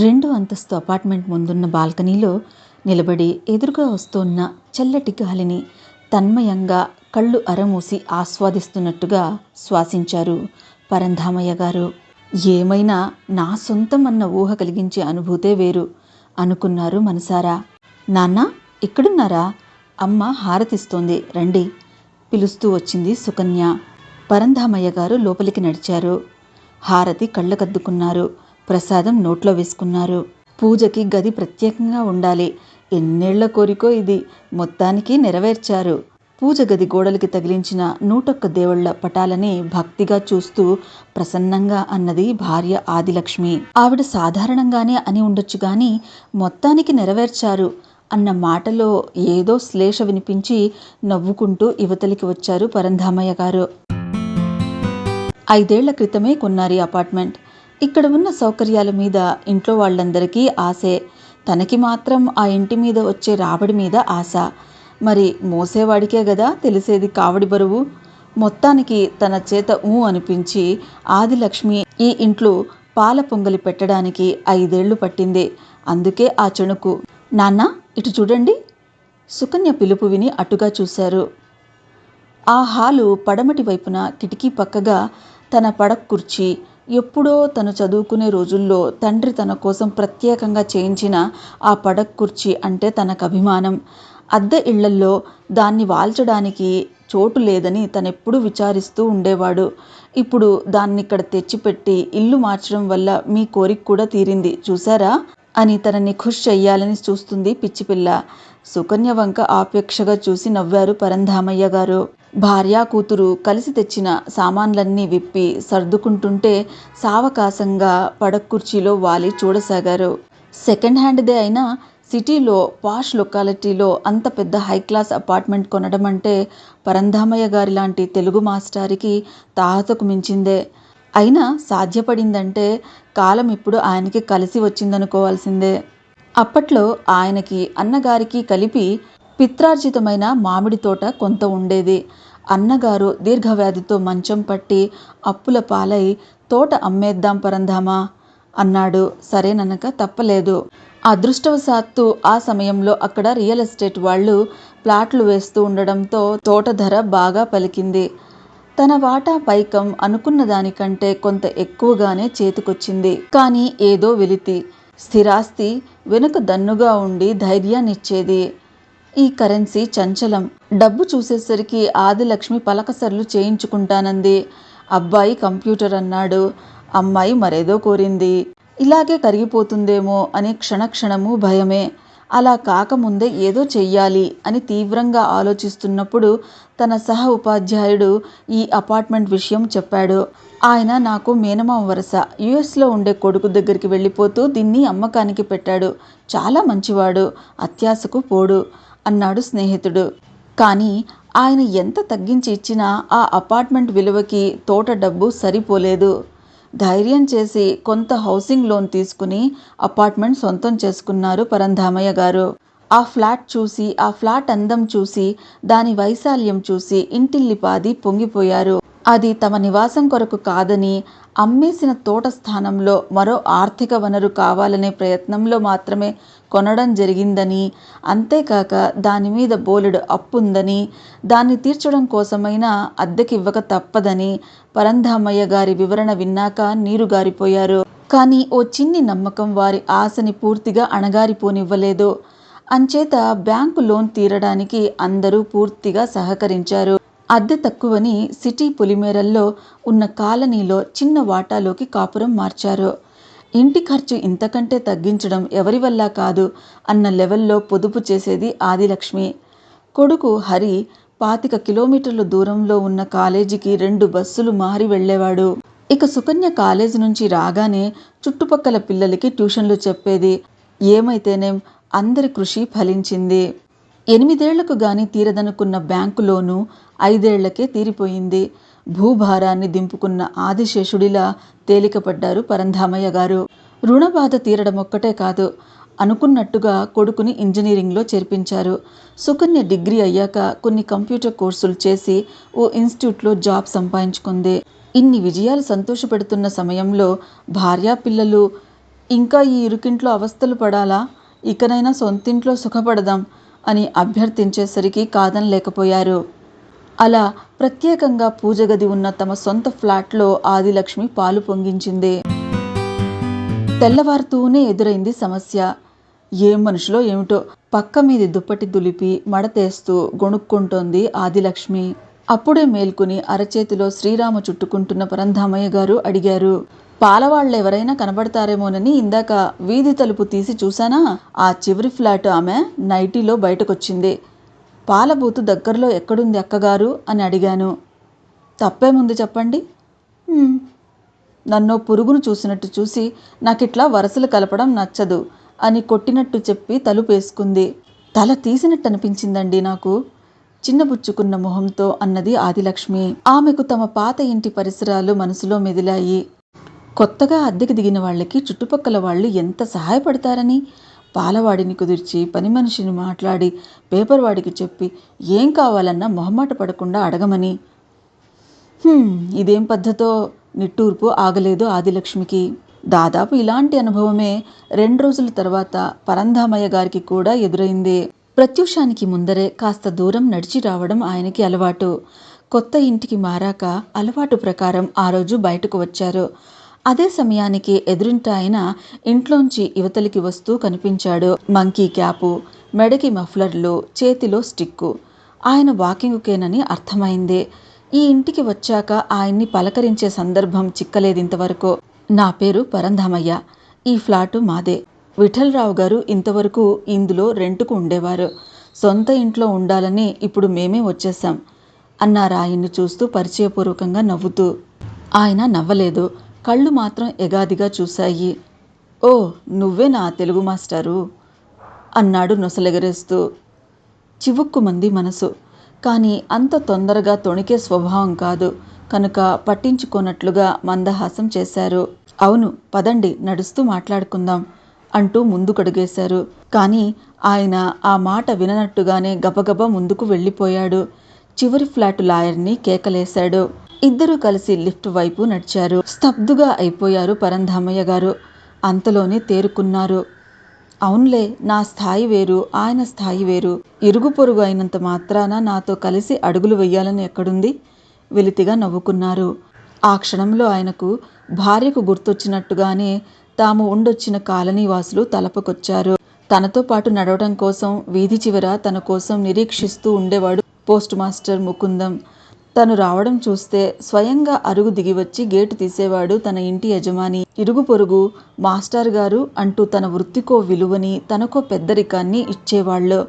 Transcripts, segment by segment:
రెండు అంతస్తు అపార్ట్మెంట్ ముందున్న బాల్కనీలో నిలబడి ఎదురుగా వస్తున్న చల్లటి గాలిని తన్మయంగా కళ్ళు అరమూసి ఆస్వాదిస్తున్నట్టుగా శ్వాసించారు పరంధామయ్య గారు. ఏమైనా నా సొంతం అన్న ఊహ కలిగించే అనుభూతే వేరు అనుకున్నారు మనసారా. నాన్న ఇక్కడున్నారా? అమ్మ హారతిస్తోంది రండి పిలుస్తూ వచ్చింది సుకన్య. పరంధామయ్య గారు లోపలికి నడిచారు. హారతి కళ్ళకద్దుకున్నారు. ప్రసాదం నోట్లో వేసుకున్నారు. పూజకి గది ప్రత్యేకంగా ఉండాలి. ఎన్నేళ్ళ కోరికో ఇది. మొత్తానికి నెరవేర్చారు. పూజ గది గోడలకి తగిలించిన నూటొక్క దేవుళ్ళ పటాలని భక్తిగా చూస్తూ ప్రసన్నంగా అన్నది భార్య ఆదిలక్ష్మి. ఆవిడ సాధారణంగానే అని ఉండొచ్చు గాని మొత్తానికి నెరవేర్చారు అన్న మాటలో ఏదో శ్లేష వినిపించి నవ్వుకుంటూ యువతలికి వచ్చారు పరంధామయ్య గారు. ఐదేళ్ళ క్రితమే కొన్నారు అపార్ట్మెంట్. ఇక్కడ ఉన్న సౌకర్యాల మీద ఇంట్లో వాళ్ళందరికీ ఆశే. తనకి మాత్రం ఆ ఇంటి మీద వచ్చే రాబడి మీద ఆశ. మరి మోసేవాడికే గదా తెలిసేది కావడి బరువు. మొత్తానికి తన చేత ఊ అనిపించి ఆదిలక్ష్మి ఈ ఇంట్లో పాల పొంగలి పెట్టడానికి ఐదేళ్ళు పట్టింది. అందుకే ఆ చెణుకు నాన్న ఇటు చూడండి. సుకన్య పిలుపు విని అటుగా చూశారు. ఆ హాలు పడమటి వైపున కిటికీ పక్కగా తన పడ కుర్చీ ఎప్పుడో తను చదువుకునే రోజుల్లో తండ్రి తన కోసం ప్రత్యేకంగా చేయించిన ఆ పడక్ కుర్చీ అంటే తనకు అభిమానం. అద్దె ఇళ్ళల్లో దాన్ని వాల్చడానికి చోటు లేదని తనెప్పుడూ విచారిస్తూ ఉండేవాడు. ఇప్పుడు దాన్ని ఇక్కడ తెచ్చిపెట్టి ఇల్లు మార్చడం వల్ల మీ కోరిక కూడా తీరింది చూసారా అని తనని ఖుష్ చెయ్యాలని చూస్తుంది పిచ్చిపిల్ల. సుకన్య వంక ఆపేక్షగా చూసి నవ్వారు పరంధామయ్య గారు. భార్యా కూతురు కలిసి తెచ్చిన సామాన్లన్నీ విప్పి సర్దుకుంటుంటే సావకాశంగా పడకుర్చీలో వాలి చూడసాగారు. సెకండ్ హ్యాండ్దే అయినా సిటీలో పాష్ లొకాలిటీలో అంత పెద్ద హై క్లాస్ అపార్ట్మెంట్ కొనడం అంటే పరంధామయ్య గారి లాంటి తెలుగు మాస్టారికి తాహతకు మించిందే. అయినా సాధ్యపడిందంటే కాలం ఇప్పుడు ఆయనకి కలిసి వచ్చిందనుకోవాల్సిందే. అప్పట్లో ఆయనకి అన్నగారికి కలిపి పిత్రార్జితమైన మామిడి తోట కొంత ఉండేది. అన్నగారు దీర్ఘవ్యాధితో మంచం పట్టి అప్పుల పాలై తోట అమ్మేద్దాం పరంధామా? అన్నాడు. సరేననక తప్పలేదు. అదృష్టవశాత్తు ఆ సమయంలో అక్కడ రియల్ ఎస్టేట్ వాళ్ళు ప్లాట్లు వేస్తూ ఉండడంతో తోట ధర బాగా పలికింది. తన వాటా పైకం అనుకున్న దానికంటే కొంత ఎక్కువగానే చేతికొచ్చింది. కానీ ఏదో వెలితి. స్థిరాస్తి వెనుక దన్నుగా ఉండి ధైర్యాన్నిచ్చేది. ఈ కరెన్సీ చంచలం. డబ్బు చూసేసరికి ఆదిలక్ష్మి పలకసర్లు చేయించుకుంటానంది. అబ్బాయి కంప్యూటర్ అన్నాడు. అమ్మాయి మరేదో కోరింది. ఇలాగే కరిగిపోతుందేమో అని క్షణక్షణము భయమే. అలా కాకముందే ఏదో చెయ్యాలి అని తీవ్రంగా ఆలోచిస్తున్నప్పుడు తన సహ ఉపాధ్యాయుడు ఈ అపార్ట్మెంట్ విషయం చెప్పాడు. ఆయన నాకు మేనమామ వరస యుఎస్లో ఉండే కొడుకు దగ్గరికి వెళ్ళిపోతూ దీన్ని అమ్మకానికి పెట్టాడు. చాలా మంచివాడు అత్యాశకు పోడు అన్నాడు స్నేహితుడు. కానీ ఆయన ఎంత తగ్గించి ఇచ్చినా ఆ అపార్ట్మెంట్ విలువకి తోట డబ్బు సరిపోలేదు. ధైర్యం చేసి కొంత హౌసింగ్ లోన్ తీసుకుని అపార్ట్మెంట్ సొంతం చేసుకున్నారు పరంధామయ్య గారు. ఆ ఫ్లాట్ చూసి ఆ ఫ్లాట్ అందం చూసి దాని వైశాల్యం చూసి ఇంటిల్లిపాది పొంగిపోయారు. అది తమ నివాసం కొరకు కాదని అమ్మేసిన తోట స్థానంలో మరో ఆర్థిక వనరు కావాలనే ప్రయత్నంలో మాత్రమే కొనడం జరిగిందని అంతేకాక దాని మీద బోలెడు అప్పుందని దాన్ని తీర్చడం కోసమైనా అద్దెకివ్వక తప్పదని పరంధామయ్య గారి వివరణ విన్నాక నీరు గారిపోయారు. కానీ ఓ చిన్ని నమ్మకం వారి ఆశని పూర్తిగా అణగారిపోనివ్వలేదు. అంచేత బ్యాంకు లోన్ తీరడానికి అందరూ పూర్తిగా సహకరించారు. అద్దె తక్కువని సిటీ పొలిమేరల్లో ఉన్న కాలనీలో చిన్న వాటాలోకి కాపురం మార్చారు. ఇంటి ఖర్చు ఇంతకంటే తగ్గించడం ఎవరి వల్ల కాదు అన్న లెవెల్లో పొదుపు చేసేది ఆదిలక్ష్మి. కొడుకు హరి పాతిక కిలోమీటర్ల దూరంలో ఉన్న కాలేజీకి రెండు బస్సులు మారి వెళ్ళేవాడు. ఇక సుకన్య కాలేజీ నుంచి రాగానే చుట్టుపక్కల పిల్లలకి ట్యూషన్లు చెప్పేది. ఏమైతేనేం అందరి కృషి ఫలించింది. ఎనిమిదేళ్ళకు గాని తీరదనుకున్న బ్యాంకు లోను ఐదేళ్ళకే తీరిపోయింది. భూభారాన్ని దింపుకున్న ఆదిశేషుడిలా తేలికపడ్డారు పరంధామయ్య గారు. రుణబాధ తీరడం ఒక్కటే కాదు అనుకున్నట్టుగా కొడుకుని ఇంజనీరింగ్లో చేర్పించారు. సుకన్య డిగ్రీ అయ్యాక కొన్ని కంప్యూటర్ కోర్సులు చేసి ఓ ఇన్స్టిట్యూట్లో జాబ్ సంపాదించుకుంది. ఇన్ని విజయాలు సంతోషపెడుతున్న సమయంలో భార్యా పిల్లలు ఇంకా ఈ ఇరుకింట్లో అవస్థలు పడాలా? ఇకనైనా సొంతింట్లో సుఖపడదాం అని అభ్యర్థించేసరికి కాదనలేకపోయారు. అలా ప్రత్యేకంగా పూజ గది ఉన్న తమ సొంత ఫ్లాట్లో ఆదిలక్ష్మి పాలు పొంగించింది. తెల్లవారుతూనే ఎదురైంది సమస్య. ఏం మనుషులో ఏమిటో పక్క మీది దుప్పటి దులిపి మడతేస్తూ గొణుక్కుంటోంది ఆదిలక్ష్మి. అప్పుడే మేల్కొని అరచేతిలో శ్రీరామ చుట్టుకుంటున్న పరంధామయ్య గారు అడిగారు పాలవాళ్ళెవరైనా కనబడతారేమోనని ఇందాక వీధి తలుపు తీసి చూశానా? ఆ చివరి ఫ్లాట్ ఆమె నైటీలో బయటకొచ్చింది. పాలబూతు దగ్గరలో ఎక్కడుంది అక్కగారు? అని అడిగాను. తప్పేముంది చెప్పండి. నన్ను నన్నో పురుగును చూసినట్టు చూసి నాకిట్లా వరసలు కలపడం నచ్చదు అని కొట్టినట్టు చెప్పి తలుపేసుకుంది. తల తీసినట్టు అనిపించిందండి నాకు చిన్నబుచ్చుకున్న మొహంతో అన్నది ఆదిలక్ష్మి. ఆమెకు తమ పాత ఇంటి పరిసరాలు మనసులో మెదిలాయి. కొత్తగా అద్దెకి దిగిన వాళ్ళకి చుట్టుపక్కల వాళ్ళు ఎంత సహాయపడతారని పాలవాడిని కుదిర్చి పని మనిషిని మాట్లాడి పేపర్ వాడికి చెప్పి ఏం కావాలన్నా మొహమాట పడకుండా అడగమని. ఇదేం పద్ధతో నిట్టూర్పు ఆగలేదు ఆదిలక్ష్మికి. దాదాపు ఇలాంటి అనుభవమే రెండు రోజుల తర్వాత పరంధామయ్య గారికి కూడా ఎదురైంది. ప్రత్యూషానికి ముందరే కాస్త దూరం నడిచి రావడం ఆయనకి అలవాటు. కొత్త ఇంటికి మారాక అలవాటు ప్రకారం ఆ రోజు బయటకు వచ్చారు. అదే సమయానికి ఎదురింటాయన ఇంట్లోంచి యువతలికి వస్తూ కనిపించాడు మంకీ క్యాపు మెడకి మఫ్లర్లు చేతిలో స్టిక్కు. ఆయన వాకింగ్కేనని అర్థమైంది. ఈ ఇంటికి వచ్చాక ఆయన్ని పలకరించే సందర్భం చిక్కలేదింతవరకు. నా పేరు పరంధామయ్య. ఈ ఫ్లాటు మాదే. విఠలరావు గారు ఇంతవరకు ఇందులో రెంటుకు ఉండేవారు. సొంత ఇంట్లో ఉండాలని ఇప్పుడు మేమే వచ్చేసాం అన్నారు ఆయన్ని చూస్తూ పరిచయపూర్వకంగా నవ్వుతూ. ఆయన నవ్వలేదు. కళ్ళు మాత్రం ఎగాదిగా చూశాయి. ఓ నువ్వే నా తెలుగు మాస్టారు అన్నాడు నొసలెగరేస్తూ. చివుక్కుమంది మనసు. కానీ అంత తొందరగా తొణికే స్వభావం కాదు. కనుక పట్టించుకోనట్లుగా మందహాసం చేశారు. అవును పదండి నడుస్తూ మాట్లాడుకుందాం అంటూ ముందుకడుగేశారు. కానీ ఆయన ఆ మాట విననట్టుగానే గబగబ ముందుకు వెళ్ళిపోయాడు. చివరి ఫ్లాటు లాయర్ని కేకలేశాడు. ఇద్దరూ కలిసి లిఫ్ట్ వైపు నడిచారు. స్తబ్దుగా అయిపోయారు పరంధామయ్య గారు. అంతలోనే తేరుకున్నారు. అవునులే నా స్థాయి వేరు ఆయన స్థాయి వేరు. ఇరుగు పొరుగు అయినంత మాత్రాన నాతో కలిసి అడుగులు వెయ్యాలని ఎక్కడుంది? వెలితిగా నవ్వుకున్నారు. ఆ క్షణంలో ఆయనకు భార్యకు గుర్తొచ్చినట్టుగానే తాము ఉండొచ్చిన కాలనీ వాసులు తలపకొచ్చారు. తనతో పాటు నడవడం కోసం వీధి చివర తన కోసం నిరీక్షిస్తూ ఉండేవాడు పోస్ట్ మాస్టర్ ముకుందం. తను రావడం చూస్తే స్వయంగా అరుగు దిగివచ్చి గేటు తీసేవాడు తన ఇంటి యజమాని. ఇరుగు పొరుగు మాస్టర్ గారు అంటూ తన వృత్తికో విలువని తనకో పెద్దరికాన్ని ఇచ్చేవాళ్ళు.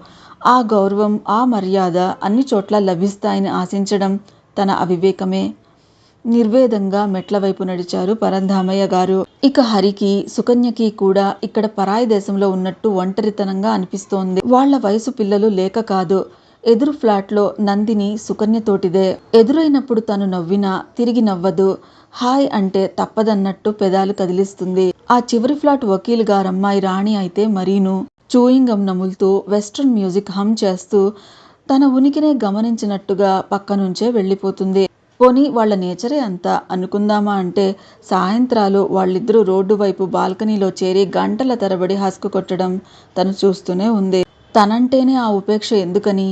ఆ గౌరవం ఆ మర్యాద అన్ని చోట్ల లభిస్తాయని ఆశించడం తన అవివేకమే. నిర్వేదంగా మెట్ల వైపు నడిచారు పరంధామయ్య గారు. ఇక హరికి సుకన్యకి కూడా ఇక్కడ పరాయి దేశంలో ఉన్నట్టు ఒంటరితనంగా అనిపిస్తోంది. వాళ్ళ వయసు పిల్లలు లేక కాదు. ఎదురు ఫ్లాట్లో నందిని సుకన్యతోటిదే. ఎదురైనప్పుడు తను నవ్వినా తిరిగి నవ్వదు. హాయ్ అంటే తప్పదన్నట్టు పెదాలు కదిలిస్తుంది. ఆ చివరి ఫ్లాట్ వకీల్ గారమ్మాయి రాణి అయితే మరీను. చూయింగం నములుతూ వెస్ట్రన్ మ్యూజిక్ హమ్ చేస్తూ తన ఉనికినే గమనించినట్టుగా పక్కనుంచే వెళ్ళిపోతుంది. పోనీ వాళ్ళ నేచరే అంత అనుకుందామా అంటే సాయంత్రాలు వాళ్ళిద్దరూ రోడ్డు వైపు బాల్కనీలో చేరి గంటల తరబడి హస్కు కొట్టడం తను చూస్తూనే ఉంది. తనంటేనే ఆ ఉపేక్ష ఎందుకని?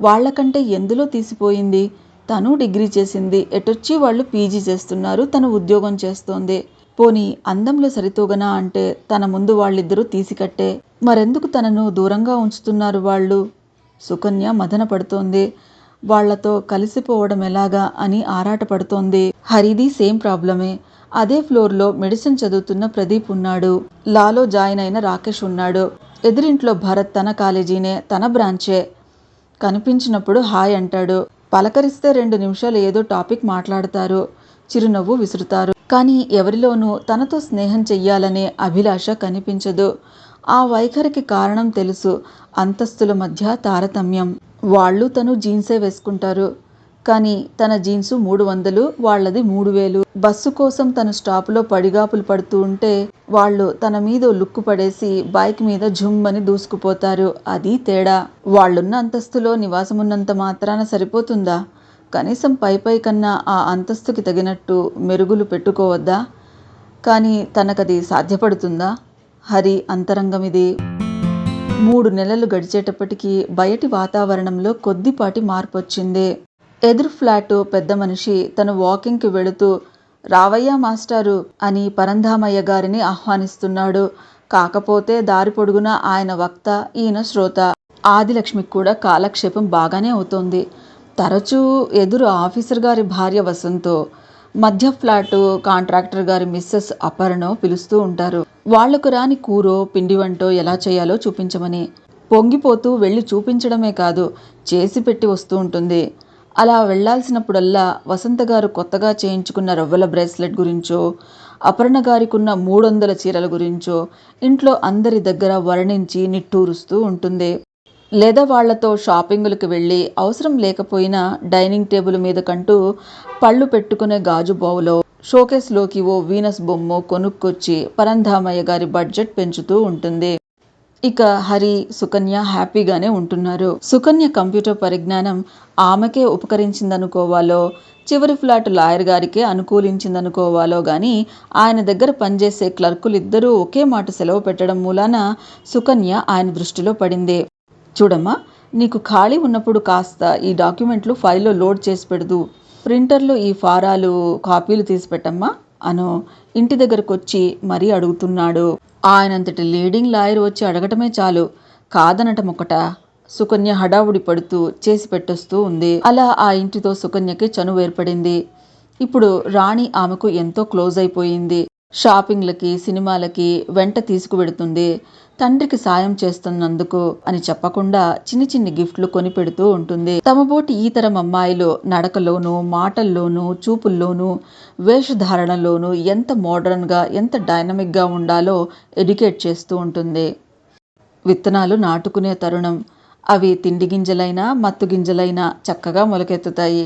వాళ్ళకంటే ఎందులో తీసిపోయింది? తను డిగ్రీ చేసింది. ఎటొచ్చి వాళ్ళు పీజీ చేస్తున్నారు? తను ఉద్యోగం చేస్తోంది. పోనీ అందంలో సరితూగనా అంటే తన ముందు వాళ్ళిద్దరూ తీసికట్టే. మరెందుకు తనను దూరంగా ఉంచుతున్నారు వాళ్ళు? సుకన్య మదన పడుతోంది. వాళ్ళతో కలిసిపోవడం ఎలాగా అని ఆరాటపడుతోంది హరిది సేమ్ ప్రాబ్లమే. అదే ఫ్లోర్లో మెడిసిన్ చదువుతున్న ప్రదీప్ ఉన్నాడు. లాలో జాయిన్ అయిన రాకేష్ ఉన్నాడు. ఎదురింట్లో భరత్ తన కాలేజీనే తన బ్రాంచే. కనిపించినప్పుడు హాయ్ అంటాడు. పలకరిస్తే రెండు నిమిషాలు ఏదో టాపిక్ మాట్లాడతారు. చిరునవ్వు విసురుతారు. కానీ ఎవరిలోనూ తనతో స్నేహం చెయ్యాలనే అభిలాష కనిపించదు. ఆ వైఖరికి కారణం తెలుసు. అంతస్తుల మధ్య తారతమ్యం. వాళ్ళు తను జీన్సే వేసుకుంటారు. కానీ తన జీన్సు మూడు వందలు వాళ్ళది మూడు వేలు. బస్సు కోసం తను స్టాపులో పడిగాపులు పడుతూ ఉంటే వాళ్ళు తన మీద లుక్కు పడేసి బైక్ మీద జుమ్మని దూసుకుపోతారు. అది తేడా. వాళ్ళున్న అంతస్తులో నివాసమున్నంత మాత్రాన సరిపోతుందా? కనీసం పై పై కన్నా ఆ అంతస్తుకి తగినట్టు మెరుగులు పెట్టుకోవద్దా? కానీ తనకది సాధ్యపడుతుందా? హరి అంతరంగం ఇది మూడు నెలలు గడిచేటప్పటికీ బయటి వాతావరణంలో కొద్దిపాటి మార్పు వచ్చింది ఎదురు ఫ్లాటు పెద్ద మనిషి తను వాకింగ్కి వెళుతూ రావయ్య మాస్టారు అని పరంధామయ్య గారిని ఆహ్వానిస్తున్నాడు. కాకపోతే దారి పొడుగున ఆయన వక్త ఈయన శ్రోత. ఆదిలక్ష్మికి కూడా కాలక్షేపం బాగానే అవుతోంది. తరచూ ఎదురు ఆఫీసర్ గారి భార్య వసంతో మధ్య ఫ్లాటు కాంట్రాక్టర్ గారి మిస్సెస్ అపర్ణో పిలుస్తూ ఉంటారు. వాళ్ళకు రాని కూరో పిండి వంటో ఎలా చేయాలో చూపించమని. పొంగిపోతూ వెళ్ళి చూపించడమే కాదు చేసి పెట్టి వస్తూ ఉంటుంది. అలా వెళ్ళాల్సినప్పుడల్లా వసంత గారు కొత్తగా చేయించుకున్న రవ్వల బ్రేస్లెట్ గురించో అపర్ణ గారికున్న మూడు వందల చీరల గురించో ఇంట్లో అందరి దగ్గర వర్ణించి నిట్టూరుస్తూ ఉంటుంది. లేదా వాళ్ళతో షాపింగులకు వెళ్ళి అవసరం లేకపోయినా డైనింగ్ టేబుల్ మీద కంటూ పళ్ళు పెట్టుకునే గాజు బావులో షోకేస్లోకి ఓ వీనస్ బొమ్మ కొనుక్కొచ్చి పరంధామయ్య గారి బడ్జెట్ పెంచుతూ ఉంటుంది. ఇక హరి సుకన్య హ్యాపీగానే ఉంటున్నారు. సుకన్య కంప్యూటర్ పరిజ్ఞానం ఆమెకే ఉపకరించిందనుకోవాలో చివరి ఫ్లాట్ లాయర్ గారికే అనుకూలించిందనుకోవాలో గాని ఆయన దగ్గర పనిచేసే క్లర్కులిద్దరూ ఒకే మాట సెలవు పెట్టడం మూలాన సుకన్య ఆయన దృష్టిలో పడింది. చూడమ్మా నీకు ఖాళీ ఉన్నప్పుడు కాస్త ఈ డాక్యుమెంట్లు ఫైల్లో లోడ్ చేసి పెడదు ప్రింటర్లో ఈ ఫారాలు కాపీలు తీసి పెట్టమ్మా. అను ఇంటి దగ్గరకు వచ్చి మరీ అడుగుతున్నాడు. ఆయనంతటి లీడింగ్ లాయర్ వచ్చి అడగటమే చాలు. కాదనటం ఒకట సుకన్య హడావుడి పడుతూ చేసి పెట్టొస్తూ ఉంది. అలా ఆ ఇంటితో సుకన్యకి చనువు ఏర్పడింది. ఇప్పుడు రాణి ఆమెకు ఎంతో క్లోజ్ అయిపోయింది. షాపింగ్లకి సినిమాలకి వెంట తీసుకువెడుతుంది. తండ్రికి సాయం చేస్తున్నందుకు అని చెప్పకుండా చిన్ని చిన్ని గిఫ్ట్లు కొనిపెడుతూ ఉంటుంది. తమబోటి ఈ తరం అమ్మాయిలు నడకలోనూ మాటల్లోనూ చూపుల్లోనూ వేషధారణలోనూ ఎంత మోడర్న్గా ఎంత డైనమిక్గా ఉండాలో ఎడ్యుకేట్ చేస్తూ ఉంటుంది. విత్తనాలు నాటుకునే తరుణం. అవి తిండి గింజలైనా మత్తు గింజలైనా చక్కగా మొలకెత్తుతాయి.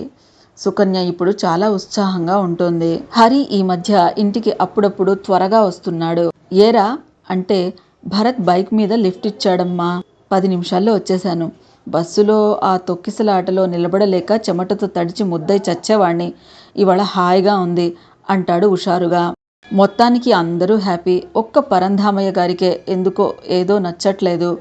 సుకన్య ఇప్పుడు చాలా ఉత్సాహంగా ఉంటుంది. హరి ఈ మధ్య ఇంటికి అప్పుడప్పుడు త్వరగా వస్తున్నాడు. ఏరా? అంటే భరత్ బైక్ మీద లిఫ్ట్ ఇచ్చాడమ్మా. పది నిమిషాల్లో వచ్చేశాను. బస్సులో ఆ తొక్కిసలాటలో నిలబడలేక చెమటతో తడిచి ముద్దై చచ్చేవాణ్ణి. ఇవాళ హాయిగా ఉంది అంటాడు హుషారుగా. మొత్తానికి అందరూ హ్యాపీ. ఒక్క పరంధామయ్య గారికే ఎందుకో ఏదో నచ్చట్లేదు.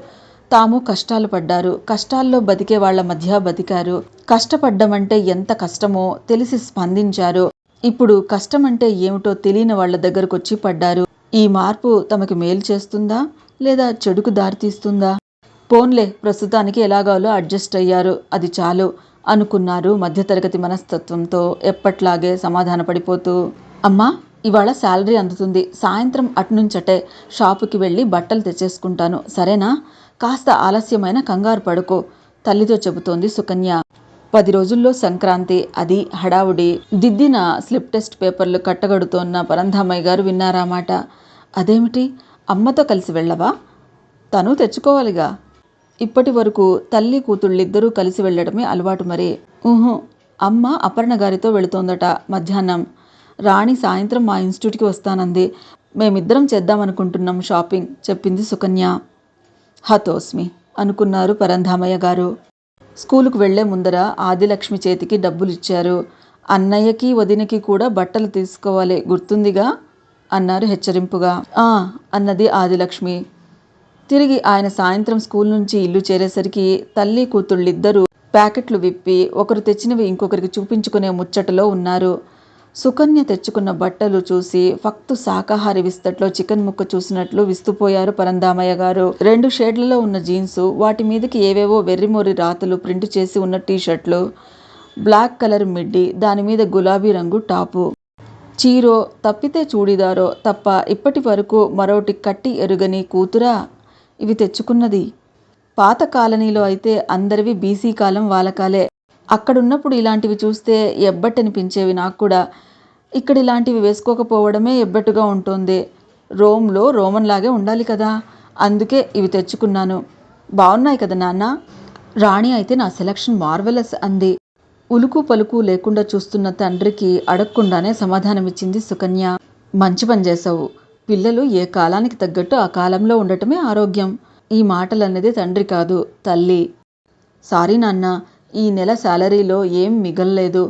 తాము కష్టాలు పడ్డారు. కష్టాల్లో బతికే వాళ్ళ మధ్య బతికారు. కష్టపడ్డమంటే ఎంత కష్టమో తెలిసి స్పందించారు. ఇప్పుడు కష్టం అంటే ఏమిటో తెలియని వాళ్ళ దగ్గరకొచ్చి పడ్డారు. ఈ మార్పు తమకి మేలు చేస్తుందా? లేదా చెడుకు దారితీస్తుందా పోన్లే ప్రస్తుతానికి ఎలాగాలో అడ్జస్ట్ అయ్యారు. అది చాలు అనుకున్నారు మధ్యతరగతి మనస్తత్వంతో ఎప్పట్లాగే సమాధాన పడిపోతూ అమ్మా ఇవాళ శాలరీ అందుతుంది. సాయంత్రం అటునుంచటే షాపుకి వెళ్ళి బట్టలు తెచ్చేసుకుంటాను. సరేనా? కాస్త ఆలస్యమైన కంగారు పడుకో తల్లితో చెబుతోంది సుకన్య. పది రోజుల్లో సంక్రాంతి అది హడావుడి. దిద్దిన స్లిప్ టెస్ట్ పేపర్లు కట్టగడుతోన్న పరంధామయ్య గారు విన్నారా మాట? అదేమిటి? అమ్మతో కలిసి వెళ్ళవా? తను తెచ్చుకోవాలిగా. ఇప్పటి వరకు తల్లి కూతుళ్ళిద్దరూ కలిసి వెళ్ళడమే అలవాటు మరి. ఊహు అమ్మ అపర్ణ గారితో వెళుతోందట మధ్యాహ్నం. రాణి సాయంత్రం మా ఇన్స్టిట్యూట్కి వస్తానంది. మేమిద్దరం చేద్దామనుకుంటున్నాం షాపింగ్ చెప్పింది సుకన్య. హతోస్మి అనుకున్నారు పరంధామయ్య గారు. స్కూలుకు వెళ్ళే ముందర ఆదిలక్ష్మి చేతికి డబ్బులు ఇచ్చారు అన్నయ్యకి వదినకి కూడా బట్టలు తీసుకోవాలి గుర్తుందిగా? అన్నారు హెచ్చరింపుగా. ఆ అన్నది ఆదిలక్ష్మి. తిరిగి ఆయన సాయంత్రం స్కూల్ నుంచి ఇల్లు చేరేసరికి తల్లి కూతుళ్ళిద్దరూ ప్యాకెట్లు విప్పి ఒకరు తెచ్చినవి ఇంకొకరికి చూపించుకునే ముచ్చటలో ఉన్నారు. సుకన్య తెచ్చుకున్న బట్టలు చూసి ఫక్తు శాకాహారి విస్తట్లో చికెన్ ముక్క చూసినట్లు విస్తుపోయారు పరందామయ్య గారు. రెండు షేడ్లలో ఉన్న జీన్సు వాటి మీదకి ఏవేవో వెర్రిమొర్రి రాతలు ప్రింట్ చేసి ఉన్న టీషర్ట్లు బ్లాక్ కలర్ మిడ్డీ దాని మీద గులాబీ రంగు టాపు. చీరో తప్పితే చూడిదారో తప్ప ఇప్పటి వరకు మరోటి కట్టి ఎరుగని కూతురా? ఇవి తెచ్చుకున్నది. పాత కాలనీలో అయితే అందరివి బీసీ కాలం వాలకాలే. అక్కడున్నప్పుడు ఇలాంటివి చూస్తే ఎబ్బట్టనిపించేవి నాకు కూడా ఇక్కడ ఇలాంటివి వేసుకోకపోవడమే ఎబ్బట్టుగా ఉంటుంది. రోమ్లో రోమన్ లాగే ఉండాలి కదా. అందుకే ఇవి తెచ్చుకున్నాను. బాగున్నాయి కదా నాన్న? రాణి అయితే నా సెలక్షన్ మార్వెలస్ అంది. ఉలుకు పలుకు లేకుండా చూస్తున్న తండ్రికి అడగకుండానే సమాధానమిచ్చింది సుకన్య. మంచి పని చేశావు. పిల్లలు ఏ కాలానికి తగ్గట్టు ఆ కాలంలో ఉండటమే ఆరోగ్యం. ఈ మాటలన్నది తండ్రి కాదు తల్లి. సారీ నాన్న ఈ నెల శాలరీలో ఏం మిగల్లేదు.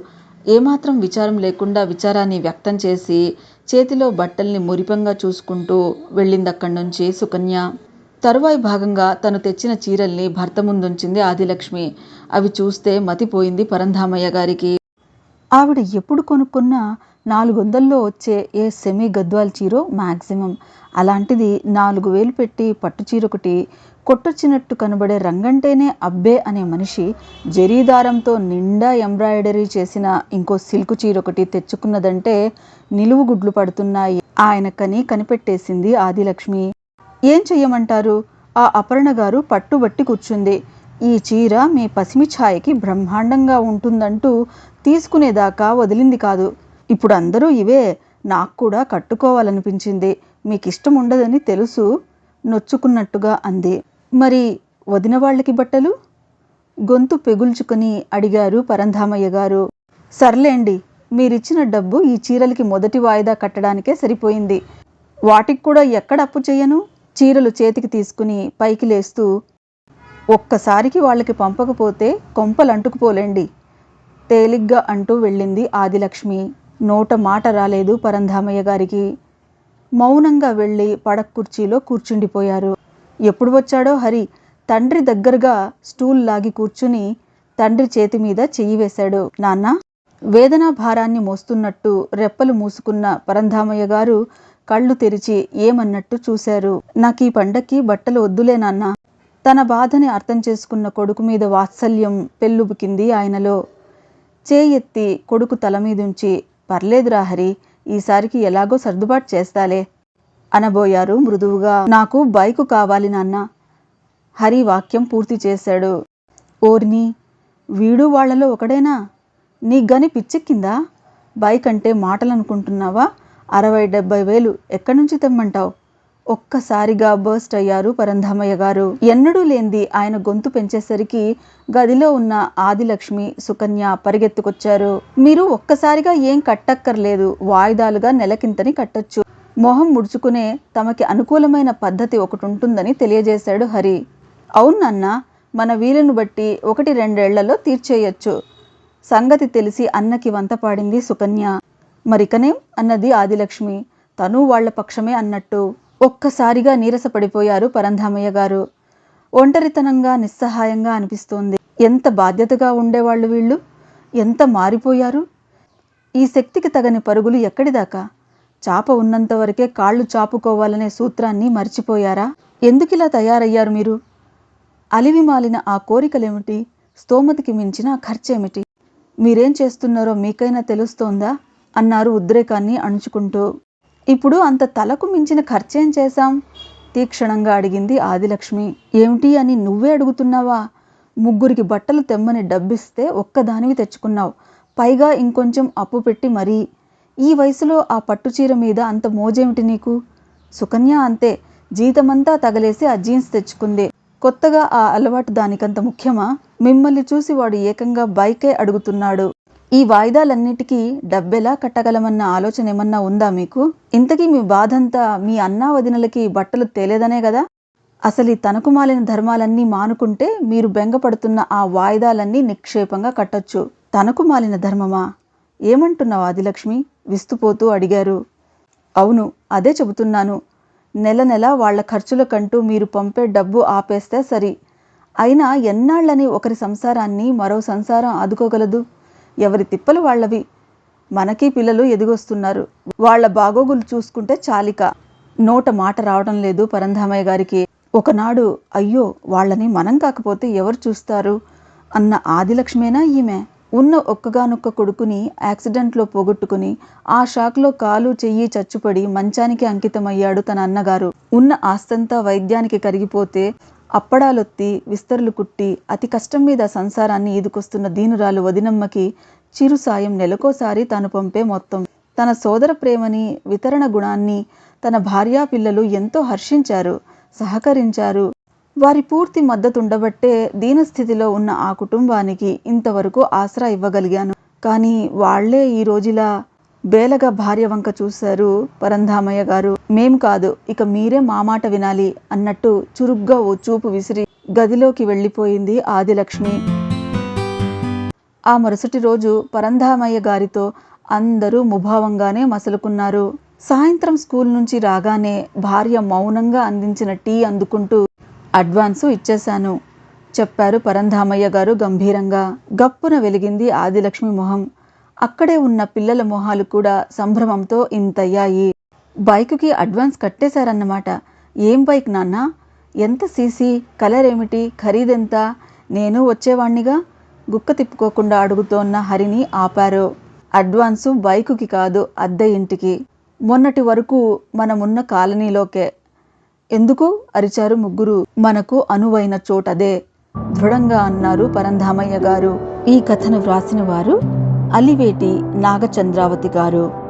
ఏమాత్రం విచారం లేకుండా విచారాన్ని వ్యక్తం చేసి చేతిలో బట్టల్ని మురిపంగా చూసుకుంటూ వెళ్ళింది అక్కడి నుంచి సుకన్య. తరువాయి భాగంగా తను తెచ్చిన చీరల్ని భర్త ముందుంచింది ఆదిలక్ష్మి. అవి చూస్తే మతిపోయింది పరంధామయ్య గారికి. ఆవిడ ఎప్పుడు కొనుక్కున్నా నాలుగు వందల్లో వచ్చే ఏ సెమీ గద్వాల్ చీరో మ్యాక్సిమం అలాంటిది నాలుగు వేలు పెట్టి పట్టు చీర ఒకటి కొట్టొచ్చినట్టు కనబడే రంగంటేనే అబ్బే అనే మనిషి జరీదారంతో నిండా ఎంబ్రాయిడరీ చేసిన ఇంకో సిల్క్ చీరొకటి తెచ్చుకున్నదంటే నిలువు గుడ్లు పడుతున్నాయి. ఆయనకని కనిపెట్టేసింది ఆదిలక్ష్మి. ఏం చెయ్యమంటారు? ఆ అపర్ణ గారు పట్టుబట్టి కూర్చుంది. ఈ చీర మీ పసిమి ఛాయకి బ్రహ్మాండంగా ఉంటుందంటూ తీసుకునేదాకా వదిలింది కాదు. ఇప్పుడు అందరూ ఇవే. నాకు కూడా కట్టుకోవాలనిపించింది. మీకు ఇష్టం ఉండదని తెలుసు. నొచ్చుకున్నట్టుగా అంది. మరి వదిన వాళ్ళకి బట్టలు? గొంతు పెగుల్చుకుని అడిగారు పరంధామయ్య గారు. సర్లేండి మీరిచ్చిన డబ్బు ఈ చీరలకి మొదటి వాయిదా కట్టడానికే సరిపోయింది. వాటికి కూడా ఎక్కడ అప్పు చేయను చీరలు చేతికి తీసుకుని పైకి లేస్తూ ఒక్కసారికి వాళ్ళకి పంపకపోతే కొంపలు అంటుకుపోలేండి. తేలిగ్గా అంటూ వెళ్ళింది ఆదిలక్ష్మి. నోట మాట రాలేదు పరంధామయ్య గారికి. మౌనంగా వెళ్ళి పడక్ కుర్చీలో కూర్చుండిపోయారు. ఎప్పుడు వచ్చాడో హరి తండ్రి దగ్గరగా స్టూల్ లాగి కూర్చుని తండ్రి చేతి మీద చెయ్యి వేశాడు. నాన్న వేదనా భారాన్ని మోస్తున్నట్టు రెప్పలు మూసుకున్న పరంధామయ్య గారు కళ్ళు తెరిచి ఏమన్నట్టు చూశారు. నాకు ఈ పండక్కి బట్టలు వద్దులే నాన్న. తన బాధని అర్థం చేసుకున్న కొడుకు మీద వాత్సల్యం పెళ్ళుబుకింది ఆయనలో. చేయెత్తి కొడుకు తల మీదుంచి పర్లేదురా హరి ఈసారికి ఎలాగో సర్దుబాటు చేస్తాలే అనబోయారు మృదువుగా. నాకు బైకు కావాలి నాన్న హరి వాక్యం పూర్తి చేశాడు. ఓర్ని వీడు వాళ్ళలో ఒకడేనా? నీకు గని పిచ్చెక్కిందా? బైక్ అంటే మాటలనుకుంటున్నావా? అరవై డెబ్బై వేలు ఎక్కడి నుంచి తెమ్మంటావు? ఒక్కసారిగా బర్స్ట్ అయ్యారు పరంధామయ్య గారు. ఎన్నడూ లేంది ఆయన గొంతు పెంచేసరికి గదిలో ఉన్న ఆదిలక్ష్మి సుకన్య పరిగెత్తుకొచ్చారు. మీరు ఒక్కసారిగా ఏం కట్టక్కర్లేదు వాయిదాలుగా నెలకింతని కట్టొచ్చు. మొహం ముడుచుకునే తమకి అనుకూలమైన పద్ధతి ఒకటి ఉంటుందని తెలియజేశాడు హరి. అవునన్నా మన వీలును బట్టి ఒకటి రెండేళ్ళలో తీర్చేయొచ్చు. సంగతి తెలిసి అన్నకి వంతపాడింది సుకన్య. మరికనేం? అన్నది ఆదిలక్ష్మి. తను వాళ్ళ పక్షమే అన్నట్టు ఒక్కసారిగా నీరసపడిపోయారు పరంధామయ్య గారు. ఒంటరితనంగా నిస్సహాయంగా అనిపిస్తోంది. ఎంత బాధ్యతగా ఉండేవాళ్ళు వీళ్ళు? ఎంత మారిపోయారు? ఈ శక్తికి తగని పరుగులు ఎక్కడిదాకా? చాప ఉన్నంత వరకే కాళ్ళు చాపుకోవాలనే సూత్రాన్ని మర్చిపోయారా? ఎందుకిలా తయారయ్యారు మీరు? అలివి మాలిన ఆ కోరికలేమిటి? స్తోమతికి మించిన ఖర్చేమిటి? మీరేం చేస్తున్నారో మీకైనా తెలుస్తోందా? అన్నారు ఉద్రేకాన్ని అణుచుకుంటూ. ఇప్పుడు అంత తలకు మించిన ఖర్చేం చేశాం? తీక్షణంగా అడిగింది ఆదిలక్ష్మి. ఏమిటి అని నువ్వే అడుగుతున్నావా? ముగ్గురికి బట్టలు తెమ్మని డబ్బిస్తే ఒక్కదానివి తెచ్చుకున్నావు. పైగా ఇంకొంచెం అప్పు పెట్టి మరీ. ఈ వయసులో ఆ పట్టుచీర మీద అంత మోజేమిటి నీకు? సుకన్య అంతే. జీతమంతా తగలేసి ఆ జీన్స్ తెచ్చుకుంది. కొత్తగా ఆ అలవాటు దానికంత ముఖ్యమా? మిమ్మల్ని చూసి వాడు ఏకంగా బైకే అడుగుతున్నాడు. ఈ వాయిదాలన్నిటికీ డబ్బెలా కట్టగలమన్న ఆలోచన ఏమన్నా ఉందా మీకు? ఇంతకీ మీ బాధంతా మీ అన్నా వదినలకి బట్టలు తేలేదనే కదా? అసలు ఈ తనకు మాలిన ధర్మాలన్నీ మానుకుంటే మీరు బెంగపడుతున్న ఆ వాయిదాలన్నీ నిక్షేపంగా కట్టొచ్చు. తనకు మాలిన ధర్మమా? ఏమంటున్నావు ఆదిలక్ష్మి? విస్తుపోతూ అడిగారు. అవును అదే చెబుతున్నాను. నెల నెల వాళ్ళ ఖర్చులకంటూ మీరు పంపే డబ్బు ఆపేస్తే సరి. అయినా ఎన్నాళ్ళని ఒకరి సంసారాన్ని మరో సంసారం ఆదుకోగలదు? ఎవరి తిప్పలు వాళ్ళవి? మనకి పిల్లలు ఎదిగొస్తున్నారు. వాళ్ళ బాగోగులు చూసుకుంటే చాలిక. నోట మాట రావడం లేదు పరంధామయ్య గారికి. ఒకనాడు అయ్యో వాళ్ళని మనం కాకపోతే ఎవరు చూస్తారు? అన్న ఆదిలక్ష్మేనా ఈమె? ఉన్న ఒక్కగానొక్క కొడుకుని యాక్సిడెంట్లో పోగొట్టుకుని ఆ షాక్లో కాలు చెయ్యి చచ్చుపడి మంచానికి అంకితమయ్యాడు తన అన్నగారు. ఉన్న ఆస్తంతా వైద్యానికి కరిగిపోతే అప్పడాలొత్తి విస్తరులు కుట్టి అతి కష్టం మీద సంసారాన్ని ఈదుకొస్తున్న దీనురాలు వదినమ్మకి చిరు సాయం నెలకోసారి తాను పంపే మొత్తం. తన సోదర ప్రేమని వితరణ గుణాన్ని తన భార్యా పిల్లలు ఎంతో హర్షించారు సహకరించారు. వారి పూర్తి మద్దతుండబట్టే దీనస్థితిలో ఉన్న ఆ కుటుంబానికి ఇంతవరకు ఆసరా ఇవ్వగలిగాను. కానీ వాళ్ళే ఈ రోజులా బేలగా భార్య వంక చూశారు పరంధామయ్య గారు. మేం కాదు ఇక మీరే మా మాట వినాలి అన్నట్టు చురుగ్గా ఓ చూపు విసిరి గదిలోకి వెళ్ళిపోయింది ఆదిలక్ష్మి. ఆ మరుసటి రోజు పరంధామయ్య గారితో అందరూ ముభావంగానే మసలుకున్నారు. సాయంత్రం స్కూల్ నుంచి రాగానే భార్య మౌనంగా అందించిన టీ అందుకుంటూ అడ్వాన్సు ఇచ్చేశాను చెప్పారు పరంధామయ్య గారు గంభీరంగా. గప్పున వెలిగింది ఆదిలక్ష్మి మొహం. అక్కడే ఉన్న పిల్లల మొహాలు కూడా సంభ్రమంతో ఇంతయ్యాయి. బైకుకి అడ్వాన్స్ కట్టేశారన్నమాట. ఏం బైక్ నాన్న? ఎంత సీసీ? కలర్ ఏమిటి ఖరీదెంత? నేను వచ్చేవాణ్ణిగా? గుక్క తిప్పుకోకుండా అడుగుతోన్న హరిని ఆపారు? అడ్వాన్సు బైకుకి కాదు అద్దె ఇంటికి. మొన్నటి వరకు మనమున్న కాలనీలోకే. ఎందుకు? అరిచారు ముగ్గురు. మనకు అనువైన చోటదే. దృఢంగా అన్నారు పరంధామయ్య గారు. ఈ కథను వ్రాసిన వారు అలివేటి నాగచంద్రావతి గారు.